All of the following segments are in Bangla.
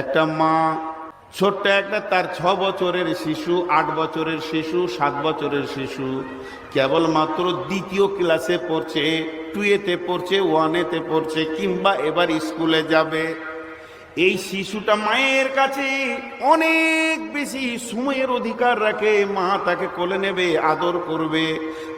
একটা মা, ছোট্ট একটা, তার ছ বছরের শিশু, আট বছরের শিশু, সাত বছরের শিশু, কেবলমাত্র দ্বিতীয় ক্লাসে পড়ছে টুয়েতে পড়ছে ওয়ানেতে পড়ছে, কিংবা এবার স্কুলে যাবে। এই শিশুটা মায়ের কাছে অনেক বেশি সময়ের অধিকার রাখে। মা তাকে কোলে নেবে, আদর করবে,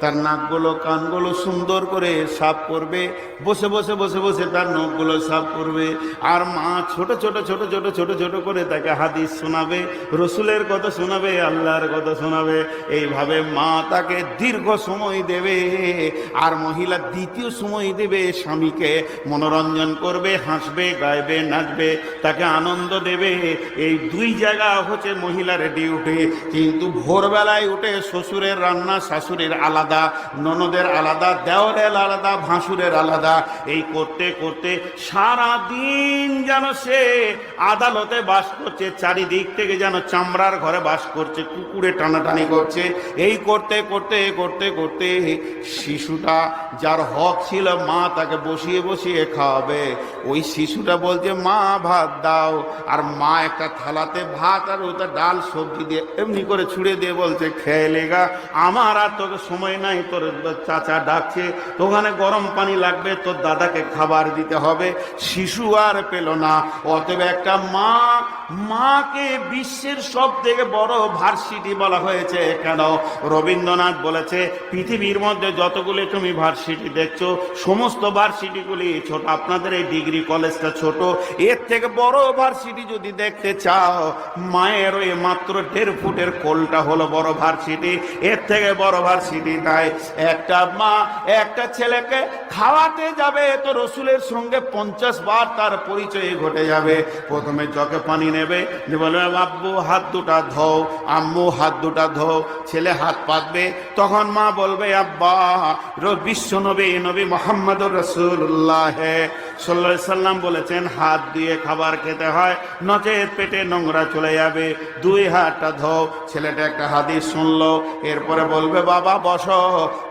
তার নাকগুলো, কানগুলো সুন্দর করে সাফ করবে, বসে বসে বসে বসে তার নখগুলো সাফ করবে। আর মা ছোট ছোট ছোট ছোট ছোট ছোট করে তাকে হাদিস শোনাবে, রসুলের কথা শোনাবে, আল্লাহর কথা শোনাবে। এইভাবে মা তাকে দীর্ঘ সময় দেবে আর মহিলা দ্বিতীয় সময় দেবে স্বামীকে। মনোরঞ্জন করবে, হাসবে, গাইবে, নাচবে। তাকে আনন্দ দেবে। এই দুই জায়গা হচ্ছে মহিলার ডিউটি। কিন্তু ভোরবেলায় উঠে শ্বশুরের রান্না শাশুড়ির আলাদা, ননদের আলাদা দেওয়ারের আলাদা, ভাসুরের আলাদা। এই করতে করতে সারা দিন যেন সে আদালতে বাস করছে, চারিদিক থেকে যেন চামড়ার ঘরে বাস করছে, কুকুরে টানাটানি করছে। এই করতে করতে করতে করতে শিশুটা যার হক ছিল মা তাকে বসিয়ে বসিয়ে খাওয়াবে। ওই শিশুটা বলছে, মা ভাত দাও, আর মা একটা থালাতে ভাত আর ওটা ডাল সবজি দিয়ে এমনি করে ছুঁড়ে দিয়ে বলছে, খেয়ে লেগা আমার আর তোকে সময় নাই, তোর চাচা ডাকছে, ওখানে গরম পানি লাগবে, তোর দাদাকে খাবার দিতে হবে। শিশু আর পেল না, অতএব একটা মা, মাকে বিশ্বের সব থেকে বড় ভার্সিটি বলা হয়েছে কেন রবীন্দ্রনাথ বলেছে, পৃথিবীর মধ্যে যতগুলি তুমি ভার্সিটি দেখছ, সমস্ত ভার্সিটিগুলি ছোট। আপনাদের এই ডিগ্রি কলেজটা ছোট। এর থেকে বড় ভার্সিটি যদি দেখতে চাও, মায়ের ওই মাত্র দেড় ফুটের কোলটা হলো বড় ভার্সিটি এর থেকে বড় ভার্সিটি নাই একটা মা, একটা ছেলেকে খাওয়াতে যাবে তো রসুলের সঙ্গে পঞ্চাশ বার তার পরিচয় ঘটে যাবে। প্রথমে জকে পানি নেবে, যে বলবে আব্বু, হাত দুটা ধো আম্মু, হাত দুটা ধো ছেলে হাত পাতবে। তখন মা বলবে, আব্বা বিশ্ব নবী নবী মোহাম্মদ রসুল্লাহ সাল্লাহ সাল্লাম বলেছেন, হাত দিয়ে খাবার খেতে হয়, নচেত পেটে নোংরা চলে যাবে। দুই হাতটা ধো ছেলেটা একটা হাদিস শুনলো, এরপরে বলবে, বাবা, বসো।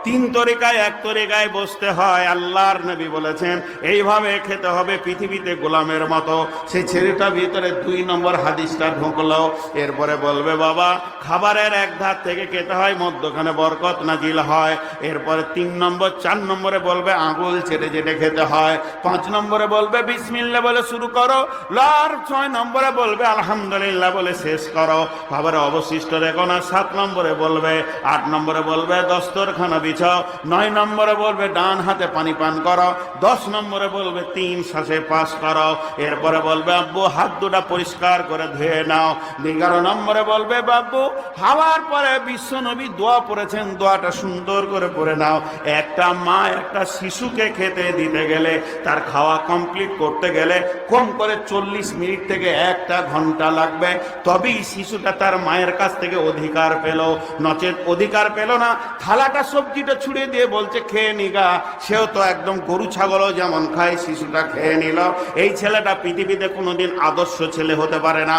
তিন তরিকায়, এক তরিকায় বসতে হয়, আল্লাহর নবী বলেছেন, এইভাবে খেতে হবে পৃথিবীতে গোলামের মতো। সেই ছেলেটা ভিতরে দুই নম্বর হাদিসটা ঢুকলো, এরপরে বলবে, বাবা, খাবারের এক ধার থেকে খেতে হয়, মধ্যখানে বরকত নাজিল হয়। এরপরে তিন নম্বর, চার নম্বরে বলবে, আঙুল ছেড়ে চেটে খেতে হয়। পাঁচ নম্বরে বলবে বিসমিল্লা বলে শুরু করো, লার ছয় নম্বরে বলবে, আলহামদুলিল্লাহ বলে শেষ করো। খাবারে অবশিষ্ট রেখো না, সাত নম্বরে বলবে, আট নম্বরে বলবে, দস্তরখানা বিছাও নয় নম্বরে বলবে, ডান হাতে পানি পান করো। দশ নম্বরে বলবে, তিন শ্বাসে পাস করো। এরপরে বলবে, আব্বু, হাত দুটা পরিষ্কার করে ধুয়ে নাও। এগারো নম্বরে বলবে, বাব্বু খাওয়ার পরে বিশ্ব নবী দোয়া পড়েছেন, দোয়াটা সুন্দর করে পড়ে নাও। একটা মা একটা শিশুকে খেতে দিতে গেলে তার খাওয়া কমপ্লিট করতে গেলে কম করে চল্লিশ মিনিট থেকে একটা ঘণ্টা লাগবে। তবেই শিশুটা তার মায়ের কাছ থেকে অধিকার পেল। নচেত অধিকার পেল না, থালাটা সবজিটা ছুড়ে দিয়ে বলছে, খেয়ে নিগা সেও তো একদম গরু ছাগলও যেমন খায়, শিশুটা খেয়ে নিল। এই ছেলেটা পৃথিবীতে কোনোদিন আদর্শ ছেলে হতে পারে না।